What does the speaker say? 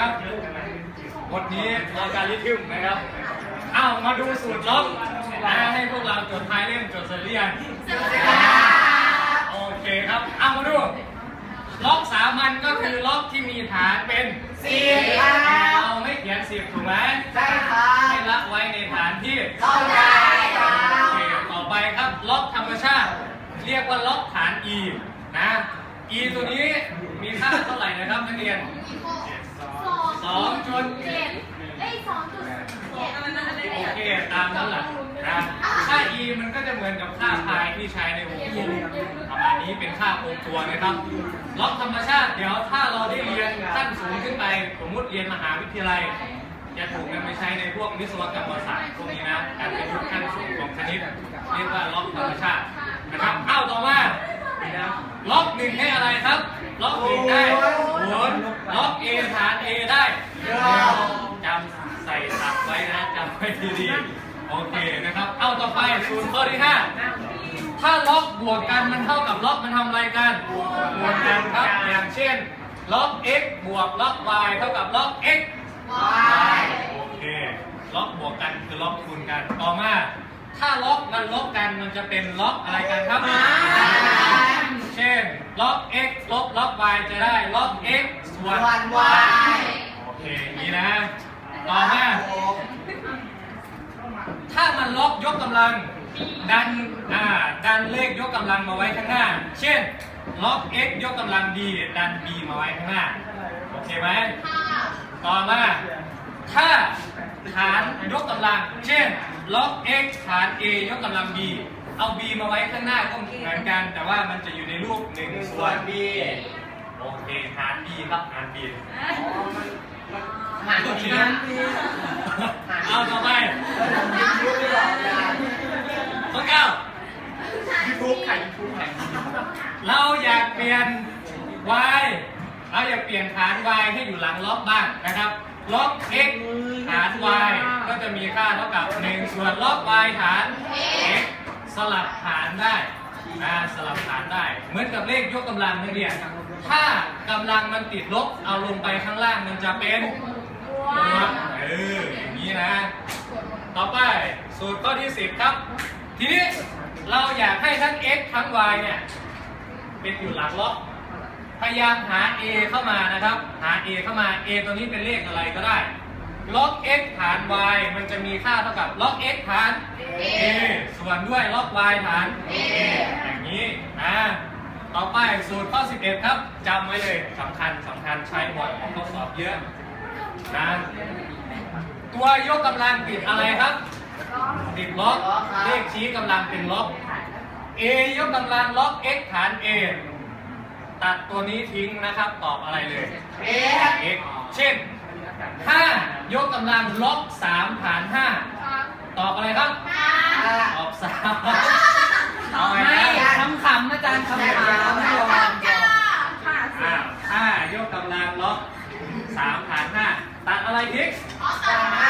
ครับบทนี้ลอการลิทึมนะครับอ้าวมาดูสูตรล็อกนะให้พวกเราจดท้ายเล่มจดเสร็จหรือยังโอเคครับเอามาดูล็อกสามัญก็คือล็อกที่มีฐานเป็นสี่ครับเราไม่เขียนสิบถูกไหมใช่ครับให้ละไว้ในฐานที่เข้าใจครัโอบเคต่อไปครับล็อกธรรมชาติ เรียกว่าล็อกฐาน E นะ E ตัวนี้มีค่าเท่าไหร่นะครับนักเรียน สองจุดเจ็ดเอ้ยสองจุดเจ็ดโอเค ตามนั้นแหละนะค่า E มันก็จะเหมือนกับค่าพายที่ใช้ในวงกลมประมาณนี้เป็นค่าคงตัวนะครับล็อกธรรมชาติเดี๋ยวถ้าเราได้เรียนขั้นสูงขึ้นไป สมมติเรียนมหาวิทยาลัยจะถูกนำไปใช้ในพวกวิศวกรรมศาสตร์พวกนี้นะการประยุกต์ขั้นสูงของคณิตเรียกว่าล็อกธรรมชาตินะครับเอ้าต่อมาล็อกหนึ่งให้อะไรครับ ล็อกหนึ่งได้ศูนย์ล็อก A ฐาน จำใส่ตักไว้นะจำไว้ดีๆโอเคนะครับ เอาต่อไปศูนย์ข้อที่ห้าถ้าล็อกบวกกันมันเท่ากับล็อกมันทำอะไรกันบวกกันครับอย่างเช่นล็อก x บวกล็อก y เท่ากับล็อก x โอเคล็อกบวกกันคือล็อกคูณกันต่อมา ถ้าล็อกมันลบกันมันจะเป็นล็อกอะไรกันครับเช่นล็อก x ลบล็อก y จะได้ล็อก x ส่วนวันวายโอ เคอย่างนี้นะ ต่อมาถ้ามันล็อกยกกำลัง ดันอ่าดันเลขยกกำลังมาไว้ข้างหน้า เช่น ล็อก x ยกกำลัง b ดัน b มาไว้ข้างหน้า โอเคไหมต่อมา ถ้าฐานยกกำลัง เช่น ล็อก x ฐาน a ยกกำลัง b เอา b มาไว้ข้างหน้าก็เหมือนกัน แต่ว่ามันจะอยู่ในรูป1ส่วน b โอเค ฐาน b ครับ ฐาน b ีนั่นพี่เอาต่อไปข้อเก้ายูทูบไข่ยูทูบไข่เราอยากเปลี่ยน y เราอยากเปลี่ยนฐาน y ให้อยู่หลังล็อกบ้างนะครับ ล็อก x ฐาน y ก็จะมีค่าเท่ากับ1ส่วนล็อก y ฐาน x สลับฐานได้นะสลับฐานได้ เหมือนกับเลขยกกำลังนักเรียนถ้ากำลังมันติดลบเอาลงไปข้างล่างมันจะเป็น เอออย่างนี้นะ ต่อไปสูตรข้อที่10ครับ ทีนี้เราอยากให้ทั้ง x ทั้ง y เนี่ยเป็นอยู่หลังล็อกพยายามหา a เข้ามานะครับ หา a เข้ามา a ตัวนี้เป็นเลขอะไรก็ได้ล็อก x ฐาน y มันจะมีค่าเท่ากับล็อก x ฐาน a ส่วนด้วยล็อก y ฐาน a อย่างนี้นะต่อไปสูตรข้อ 11 ครับจำไว้เลยสำคัญสำคัญใช้บ่อยของข้อสอบเยอะ นะตัวยกกำลังติดอะไรครับ ติดล็อกเลขชี้กำลังเป็นล็อก a ยกกำลังล็อก x ฐาน a ตัดตัวนี้ทิ้งนะครับ ตอบอะไรเลยเอ๊ะ x เช่น 5 ยกกำลังล็อก 3 ฐาน 5 ตอบอะไรครับ ตอบ3เอาไงไม่นะคำขำอาจารย์คำขำไม่ยอมอ่า5ยกกำลังล็อก 3 ฐาน 5 ตัดอะไรพิกตัด